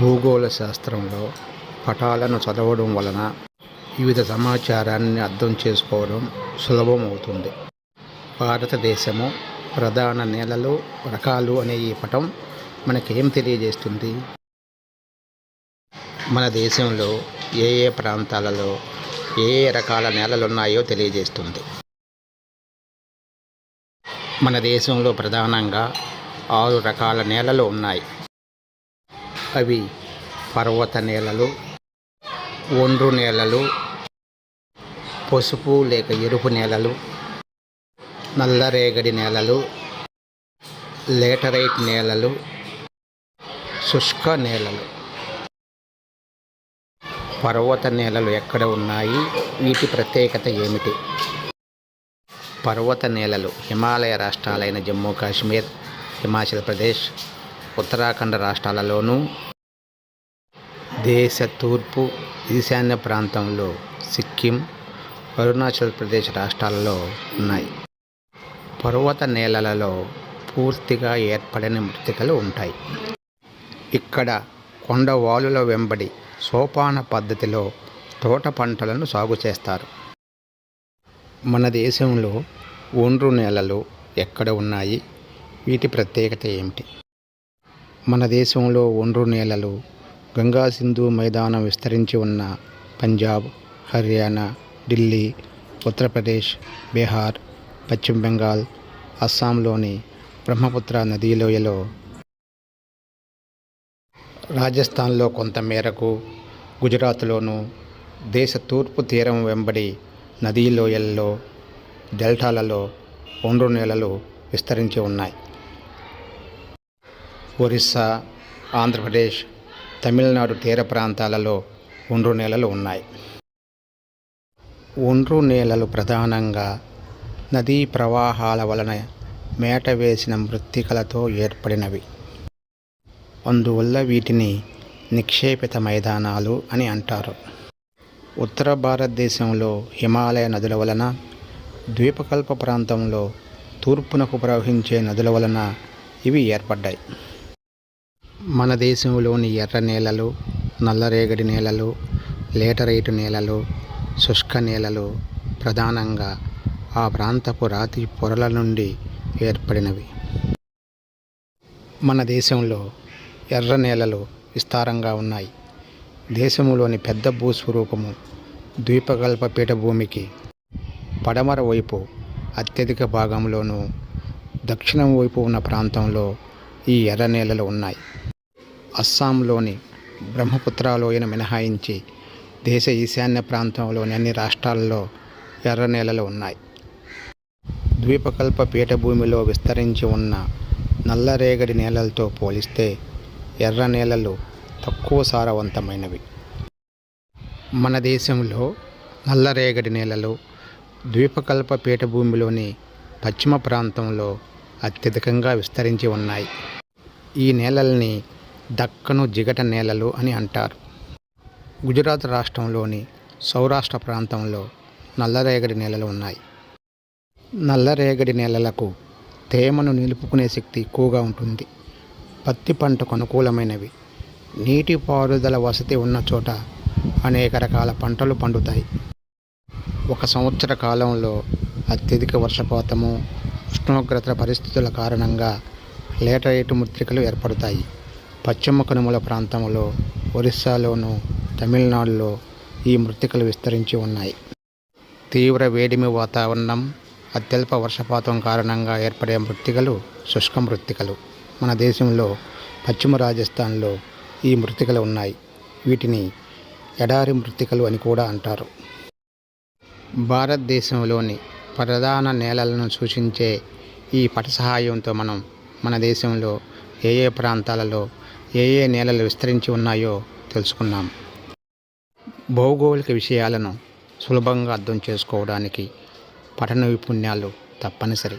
భూగోళ శాస్త్రంలో పటాలను చదవడం వలన వివిధ సమాచారాన్ని అర్థం చేసుకోవడం సులభం అవుతుంది భారతదేశము ప్రధాన నేలలు రకాలు అనే ఈ పటం మనకేం తెలియజేస్తుంది? మన దేశంలో ఏ ఏ ప్రాంతాలలో ఏ ఏ రకాల నేలలు ఉన్నాయో తెలియజేస్తుంది. మన దేశంలో ప్రధానంగా ఆరు రకాల నేలలు ఉన్నాయి. అవి పర్వత నేలలు ఒండ్రు నేలలు పసుపు లేక ఎరుపు నేలలు నల్లరేగడి నేలలు లేటరైట్ నేలలు శుష్క నేలలు. పర్వత నేలలు ఎక్కడ ఉన్నాయి? వీటి ప్రత్యేకత ఏమిటి? పర్వత నేలలు హిమాలయ రాష్ట్రాలైన జమ్మూ కాశ్మీర్ హిమాచల్ ప్రదేశ్ ఉత్తరాఖండ్ రాష్ట్రాలలోనూ దేశ తూర్పు ఈశాన్య ప్రాంతంలో సిక్కిం అరుణాచల్ ప్రదేశ్ రాష్ట్రాలలో ఉన్నాయి. పర్వత నేలలలో పూర్తిగా ఏర్పడిన మృతికలు ఉంటాయి. ఇక్కడ కొండవాలుల వెంబడి సోపాన పద్ధతిలో తోట పంటలను సాగు చేస్తారు. మన దేశంలో ఒండ్రు నేలలు ఎక్కడ ఉన్నాయి? వీటి ప్రత్యేకత ఏమిటి? మన దేశంలో ఒండ్రు నేలలు గంగా సింధు మైదానం విస్తరించి ఉన్న పంజాబ్ హర్యానా ఢిల్లీ ఉత్తరప్రదేశ్ బీహార్ పశ్చిమ బెంగాల్ అస్సాంలోని బ్రహ్మపుత్ర నదీ లోయలో రాజస్థాన్లో కొంత మేరకు గుజరాత్లోనూ దేశ తూర్పు తీరం వెంబడి నదీలోయల్లో డెల్టాలలో ఒండ్రు నేలలు విస్తరించి ఉన్నాయి. ఒరిస్సా ఆంధ్రప్రదేశ్ తమిళనాడు తీర ప్రాంతాలలో ఒండ్రు నేలలు ఉన్నాయి. ఒండ్రు నేలలు ప్రధానంగా నదీ ప్రవాహాల వలన మేట వేసిన మృత్తికలతో ఏర్పడినవి. అందువల్ల వీటిని నిక్షేపిత మైదానాలు అని అంటారు. ఉత్తర భారతదేశంలో హిమాలయ నదుల వలన ద్వీపకల్ప ప్రాంతంలో తూర్పునకు ప్రవహించే నదుల వలన ఇవి ఏర్పడ్డాయి. మన దేశంలోని ఎర్ర నేలలు నల్లరేగడి నేలలు లేటరైటు నేలలు శుష్క నేలలు ప్రధానంగా ఆ ప్రాంతపు రాతి పొరల నుండి ఏర్పడినవి. మన దేశంలో ఎర్ర నేలలు విస్తారంగా ఉన్నాయి. దేశంలోని పెద్ద భూస్వరూపము ద్వీపకల్ప పీఠభూమికి పడమర వైపు అత్యధిక భాగంలోనూ దక్షిణం వైపు ఉన్న ప్రాంతంలో ఈ ఎర్ర నేలలు ఉన్నాయి. అస్సాంలోని బ్రహ్మపుత్ర లోయను మినహాయించి దేశ ఈశాన్య ప్రాంతంలోని అన్ని రాష్ట్రాల్లో ఎర్ర నేలలు ఉన్నాయి. ద్వీపకల్ప పీఠభూమిలో విస్తరించి ఉన్న నల్లరేగడి నేలలతో పోలిస్తే ఎర్ర నేలలు తక్కువ సారవంతమైనవి. మన దేశంలో నల్లరేగడి నేలలు ద్వీపకల్ప పీఠభూమిలోని పశ్చిమ ప్రాంతంలో అత్యధికంగా విస్తరించి ఉన్నాయి. ఈ నేలల్ని దక్కను జిగట నేలలు అని అంటారు. గుజరాత్ రాష్ట్రంలోని సౌరాష్ట్ర ప్రాంతంలో నల్లరేగడి నేలలు ఉన్నాయి. నల్లరేగడి నేలలకు తేమను నిలుపుకునే శక్తి ఎక్కువగా ఉంటుంది. పత్తి పంటకు అనుకూలమైనవి. నీటిపారుదల వసతి ఉన్న చోట అనేక రకాల పంటలు పండుతాయి. ఒక సంవత్సర కాలంలో అత్యధిక వర్షపాతము ఉష్ణోగ్రత పరిస్థితుల కారణంగా లేటరైటు ముద్రికలు ఏర్పడతాయి. పశ్చిమ కనుమల ప్రాంతంలో ఒరిస్సాలోను తమిళనాడులో ఈ మృతికలు విస్తరించి ఉన్నాయి. తీవ్ర వేడిమి వాతావరణం అత్యల్ప వర్షపాతం కారణంగా ఏర్పడే మృతికలు శుష్క మృత్తికలు మన దేశంలో పశ్చిమ రాజస్థాన్లో ఈ మృతికలు ఉన్నాయి. వీటిని ఎడారి మృతికలు అని కూడా అంటారు. భారతదేశంలోని ప్రధాన నేలలను సూచించే ఈ పట సహాయంతో మనం మన దేశంలో ఏ ఏ ప్రాంతాలలో ఏ ఏ నేలలు విస్తరించి ఉన్నాయో తెలుసుకున్నాం. భౌగోళిక విషయాలను సులభంగా అర్థం చేసుకోవడానికి పఠన నైపుణ్యాలు తప్పనిసరి.